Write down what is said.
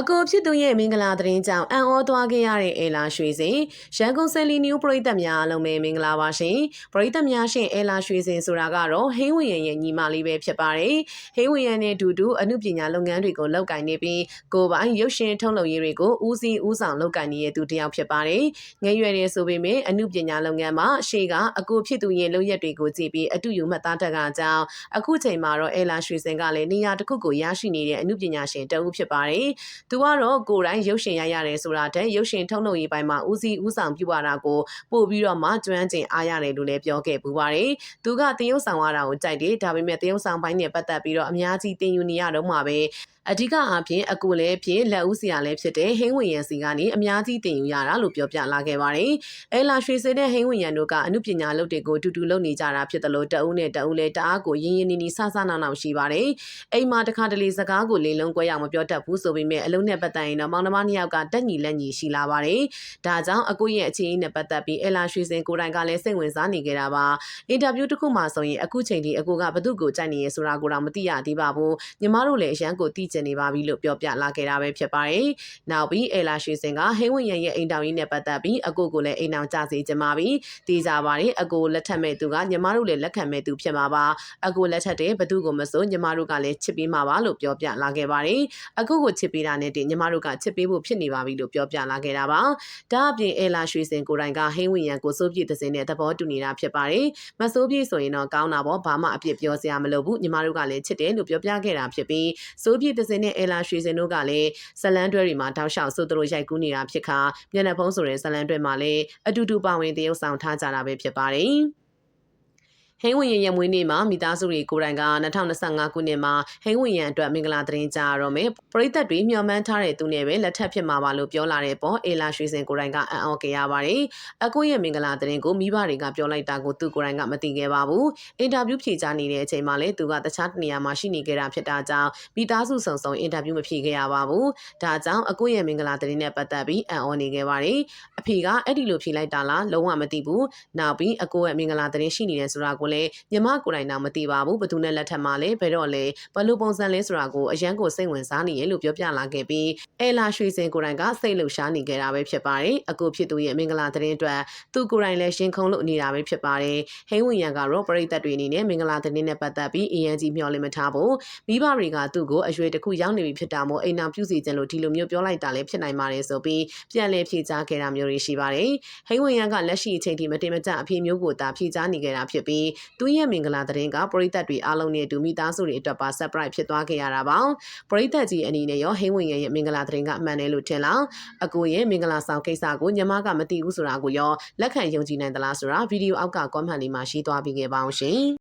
အကိုဖြစ်သူရဲ့မင်္ဂလာသတင်းကြောင့်အံ့ဩသွားခဲ့ရတဲ့အဲလာရွှေစင်ရန်ကုန်ဆယ်လီနျူပရိသတ်များအားလုံးပဲမင်္ဂလာပါရှင်ပရိသတ်များရှင်အဲလာရွှေစင်ဆိုတာကတော့ဟင်းဝင်ရန်ရဲ့ညီမလေးပဲဖြစ်ပါတယ်ဟင်းဝင်ရန်နဲ့အတူတူအမှုပညာလုပ်ငန်းတွေကိုလုပ်ကိုင်နေပြီးကိုယ်ပိုင်ရုပ်ရှင်ထုတ်လုပ်ရေးတွေကိုဦးစီးဦးဆောင်လုပ်ကိုင်နေတဲ့သူတစ်ယောက်ဖြစ်ပါတယ်ငယ်ရွယ်တဲ့ဆိုပေမဲ့အမှုပညာလုပ်ငန်းမှာရှေ့ကအကိုဖြစ်သူရဲ့လုပ်ရက်တွေကိုကြည့်ပြီးအတူယူမှတ်သားတတ်ကအကြောင်းအခုချိန်မှာတော့အဲလာရွှေစင်ကလည်းနေရာတစ်ခုကိုရရှိနေတဲ့အမှုပညာရှင်တအုပ်ဖြစ်ပါတယ်သူကတော့ကိုယ်တိုင်ရုပ်ရှင်ရရတယ်ဆိုတာတဲ့ရုပ်ရှင်ထုတ်လုပ်ရေးပိုင်းမှာဦးစီးဦးဆောင်ပြုရတာကိုပို့ပြီးတော့မှကျွမ်းကျင်အားရတယ်လို့လည်းပြောခဲ့ပူပါတယ်။သူကတရုပ်ဆောင်ရတာကိုကြိုက်တယ်ဒါပေမဲ့တရုပ်ဆောင်ပိုင်းနဲ့ပတ်သက်ပြီးတော့အများကြီးတင်ယူနေရတော့မှာပဲ အဓိကအားဖြင့်အကူလည်းဖြစ်လက်ဦးစီရလည်းဖြစ်တဲ့ဟင်းဝင်ရန်စီကနေအများကြီးတင်ယူရတာလို့ပြောပြလာခဲ့ပါတယ်။အဲလာရွှေစင်တဲ့ဟင်းဝင်ရန်တို့ကအမှုပညာလုပ်တွေကိုတူတူလုပ်နေကြတာဖြစ်တယ်လို့တအုပ်နဲ့တအုပ်လည်းတအားကိုရင်းရင်းနီးနီးဆဆနောက်နောက်ရှိပါတယ်။အိမ်မှာတခါတလေစကားကိုလေလုံးကွဲအောင်မပြောတတ်ဘူးဆိုပေမဲ့အလုံးနဲ့ပတ်သက်ရင်တော့မောင်နှမနှစ်ယောက်ကတက်ညီလက်ညီရှိလာပါတယ်။ဒါကြောင့်အကူရဲ့အခြေအနေနဲ့ပတ်သက်ပြီးအဲလာရွှေစင်ကိုယ်တိုင်ကလည်းစိတ်ဝင်စားနေကြတာပါ။အင်တာဗျူးတစ်ခုမှဆိုရင်အခုချိန်ထိအကူကဘသူ့ကိုကြိုက်နေရဆိုတာကိုတော့မသိရသေးပါဘူး။ညီမတို့လည်းအရန်ကိုသိကျင်နေပါပြီလို့ပြောပြလာခဲ့တာပဲဖြစ်ပါတယ်။နောက်ပြီးအဲလာရွှေစင်ကဟင်းဝင်ရန်ရဲ့အိမ်တောင်ကြီးနဲ့ပတ်သက်ပြီးအကူကိုလည်းအိမ်တောင်ကြစေချင်ပါပြီ။သိကြပါတယ်အကူလက်ထက်မဲ့သူကညီမတို့လည်းလက်ခံမဲ့သူဖြစ်မှာပါ။အကူလက်ထက်တဲ့ဘသူ့ကိုမစိုးညီမတို့ကလည်းချစ်ပြီးမှာပါလို့ပြောပြလာခဲ့ပါတယ်။အခုကိုချစ်ပေးတာနဲ့တည်းညီမတို့ကချစ်ပေးဖို့ဖြစ်နေပါပြီလို့ပြောပြလာခဲ့တာပါ။ဒါအပြင်အဲလာရွှေစင်ကိုယ်တိုင်ကဟင်းဝင်ရန်ကိုစိုးပြည့်တဲ့စင်နဲ့သဘောတူနေတာဖြစ်ပါတယ်။မစိုးပြည့်ဆိုရင်တော့ကောင်းတာပေါ့ဘာမှအပြစ်ပြောစရာမလိုဘူးညီမတို့ကလည်းချစ်တယ်လို့ပြောပြခဲ့တာဖြစ်ပြီးစိုးပြည့်တဲ့စင်နဲ့အဲလာရွှေစင်တို့ကလည်းဇလန်းတွဲတွေမှာတောက်လျှောက်ဆိုသူတို့ရိုက်ကူးနေတာဖြစ်ခါမျက်နှာဖုံးဆိုတဲ့ဇလန်းတွဲမှာလည်းအတူတူပါဝင်တရုပ်ဆောင်ထားကြတာပဲဖြစ်ပါတယ်။ ဟင်းဝင်ရရမွေးနေ့မှာမိသားစုတွေကိုယ်တိုင်က2025ခုနှစ်မှာဟင်းဝင်ရန်အတွက်မင်္ဂလာသတင်းကြားရတော့မယ်ပရိသတ်တွေမျှော်မှန်းထားတဲ့သူနဲ့ပဲလက်ထပ်ဖြစ်မှာပါလို့ပြောလာတဲ့ပေါ်အေလာရွှေစင်ကိုယ်တိုင်ကအံ့ဩခဲ့ရပါတယ်အကူရဲ့မင်္ဂလာသတင်းကိုမိဘတွေကပြောလိုက်တာကိုသူကိုယ်တိုင်ကမသိခဲ့ပါဘူးအင်တာဗျူးဖြေကြားနေတဲ့အချိန်မှာလည်းသူကတခြားနေရာမှာရှိနေခဲ့တာဖြစ်တာကြောင့်မိသားစုစုံစုံအင်တာဗျူးမဖြေခဲ့ရပါဘူးဒါကြောင့်အကူရဲ့မင်္ဂလာသတင်းနဲ့ပတ်သက်ပြီးအံ့ဩနေခဲ့ပါတယ်အဖေကအဲ့ဒီလိုဖြေလိုက်တာလားလုံးဝမသိဘူးနောက်ပြီးအကူရဲ့မင်္ဂလာသတင်းရှိနေတယ်ဆိုတာကိုလည်းညီမကိုယ်တိုင်တော့မသိပါဘူးဘသူနဲ့လက်ထပ်မှာလဲဘယ်တော့လဲဘလို့ပုံစံလဲဆိုတာကိုအရန်ကိုစိတ်ဝင်စားနေရလို့ပြောပြလာခဲ့ပြီးအဲလာရွှေစင်ကိုယ်တိုင်ကစိတ်လှုပ်ရှားနေခဲ့တာပဲဖြစ်ပါတယ်အကူဖြစ်သူရဲ့မင်္ဂလာသတင်းအတွက်သူကိုယ်တိုင်လည်းရှင်ခုံလို့နေတာပဲဖြစ်ပါတယ်ဟိန်းဝင်ရန်ကတော့ပရိသတ်တွေအနေနဲ့မင်္ဂလာသတင်းနဲ့ပတ်သက်ပြီးအရန်ကြီးမျှော်လင့်မထားဘူးမိဘတွေကသူ့ကိုအရွယ်တစ်ခုရောက်နေပြီဖြစ်တာမို့အိမ်နာပြုစီခြင်းလို့ဒီလိုမျိုးပြောလိုက်တာလည်းဖြစ်နိုင်ပါတယ်ဆိုပြီးပြန်လည်ဖြေကြားခဲ့တာမျိုးတွေရှိပါတယ်ဟိန်းဝင်ရန်ကလက်ရှိအချိန်ထိမတင်မကျအဖေမျိုးကိုသာဖြေကြားနေခဲ့တာဖြစ်ပြီးသူရဲ့မင်္ဂလာသတင်းကပရိသတ်တွေအားလုံးနဲ့အတူမိသားစုတွေအတွက်ပါ surprise ဖြစ်သွားခဲ့ရတာပါပရိသတ်ကြီးအနေနဲ့ရောဟိန်းဝင်ရဲ့မင်္ဂလာသတင်းကအမှန်တယ်လို့ထင်လားအကိုရဲ့မင်္ဂလာဆောင်ကိစ္စကိုညီမကမသိဘူးဆိုတာကိုရောလက်ခံယုံကြည်နိုင်သလားဆိုတာဗီဒီယိုအောက်က comment လေးမှာရေးသွားပေးခဲ့ပါအောင်ရှင်